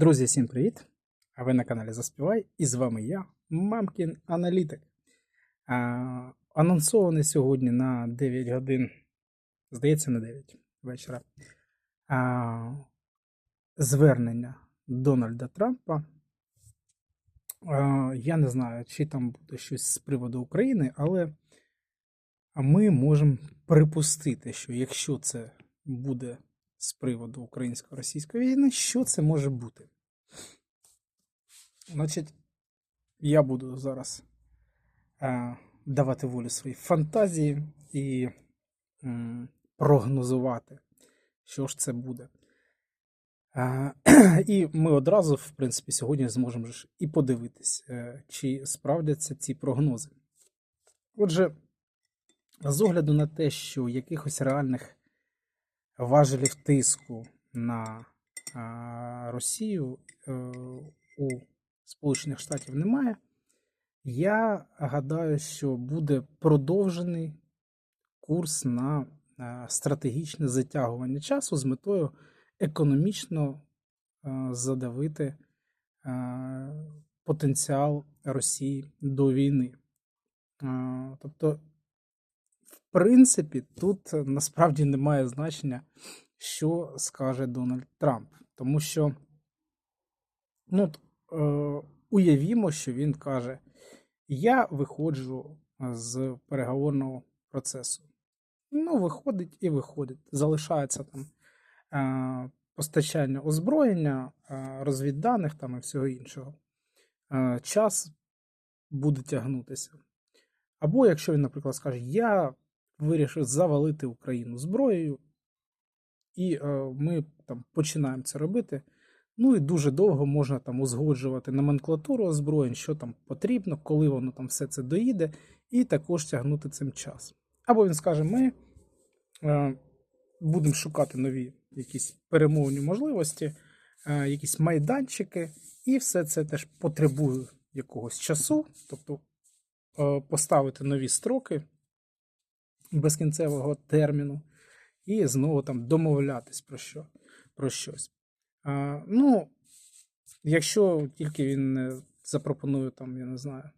Друзі, всім привіт! А ви на каналі Заспівай, і з вами я, Мамкін Аналітик. А, анонсований сьогодні на 9 годин, здається, на 9 вечора. А, звернення Дональда Трампа. А, я не знаю, чи там буде щось з приводу України, але ми можемо припустити, що якщо це буде з приводу українсько-російської війни, що це може бути? Значить, я буду зараз е, давати волю своїй фантазії і м, прогнозувати, що ж це буде. Е, і ми одразу, в принципі, сьогодні зможемо ж і подивитись, е, чи справдяться ці прогнози. Отже, з огляду на те, що якихось реальних важелів тиску на Росію е, у Сполучених Штатів немає. Я гадаю, що буде продовжений курс на е, стратегічне затягування часу з метою економічно е, задавити потенціал Росії до війни. Тобто, принципі, тут насправді немає значення, що скаже Дональд Трамп. Тому що, ну, е, уявімо, що він каже: Я виходжу з переговорного процесу. Ну, виходить і виходить. Залишається там е, постачання озброєння, е, розвідданих там і всього іншого. Е, час буде тягнутися. Або якщо він, наприклад, скаже, я вирішив завалити Україну зброєю, і е, ми там починаємо це робити. Ну і дуже довго можна там узгоджувати номенклатуру озброєнь, що там потрібно, коли воно там все це доїде, і також тягнути цим час. Або він скаже: ми е, будемо шукати нові якісь перемовні можливості, е, якісь майданчики, і все це теж потребує якогось часу, тобто е, поставити нові строки безкінцевого терміну, і знову там домовлятись про що, про щось. А, ну, якщо тільки він запропонує там, я не знаю,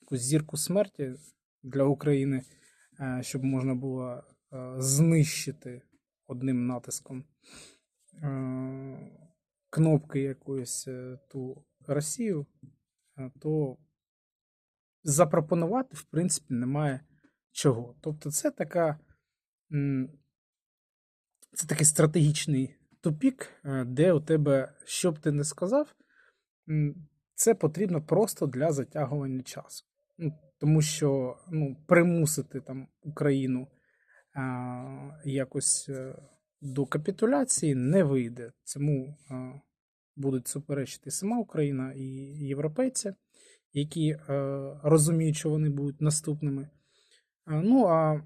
якусь зірку смерті для України, е, щоб можна було е, знищити одним натиском е, кнопки якоїсь ту Росію, то запропонувати, в принципі, немає чого. Тобто, це така. Це такий стратегічний тупік, е, де у тебе, що б ти не сказав, це потрібно просто для затягування часу. Ну, Тому що ну, примусити там Україну а, якось е, до капітуляції не вийде. Цьому а, будуть суперечити сама Україна і європейці, які е, розуміють, що вони будуть наступними. А, Ну а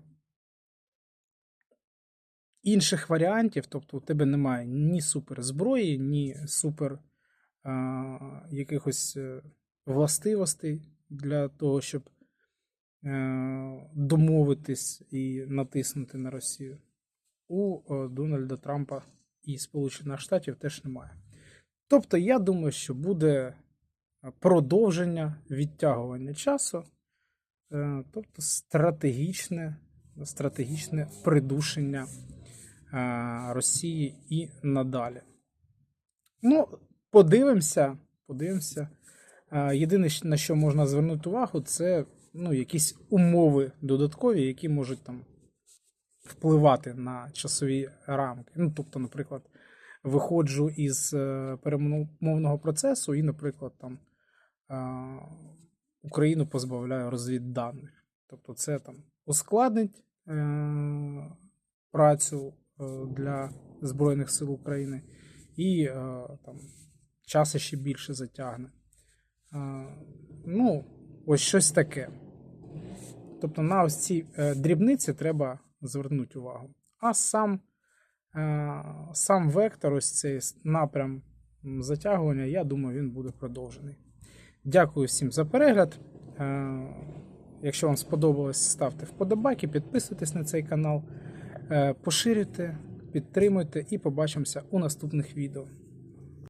інших варіантів, тобто у тебе немає ні суперзброї, ні супер а, якихось е, властивостей для того, щоб е, домовитись і натиснути на Росію. У е, Дональда Трампа і Сполучених Штатів теж немає. Тобто, я думаю, що буде продовження відтягування часу, е, тобто стратегічне, стратегічне придушення е, Росії і надалі. Ну, подивимося, подивимося. Е, Єдине, на що можна звернути увагу, це ну, якісь умови додаткові, які можуть там впливати на часові рамки. Ну, тобто, наприклад, виходжу із е, перемовного процесу і, наприклад, там е, Україну позбавляю розвідданих. Тобто, це там ускладнить е, працю е, для Збройних сил України і е, там час ще більше затягне. Е, ну, ось щось таке. Тобто на ось ці е, дрібниці треба звернути увагу. А сам, е, сам вектор, ось цей напрям затягування, я думаю, він буде продовжений. Дякую всім за перегляд. Е, Якщо вам сподобалось, ставте вподобайки, підписуйтесь на цей канал, е, поширюйте, підтримуйте і побачимося у наступних відео.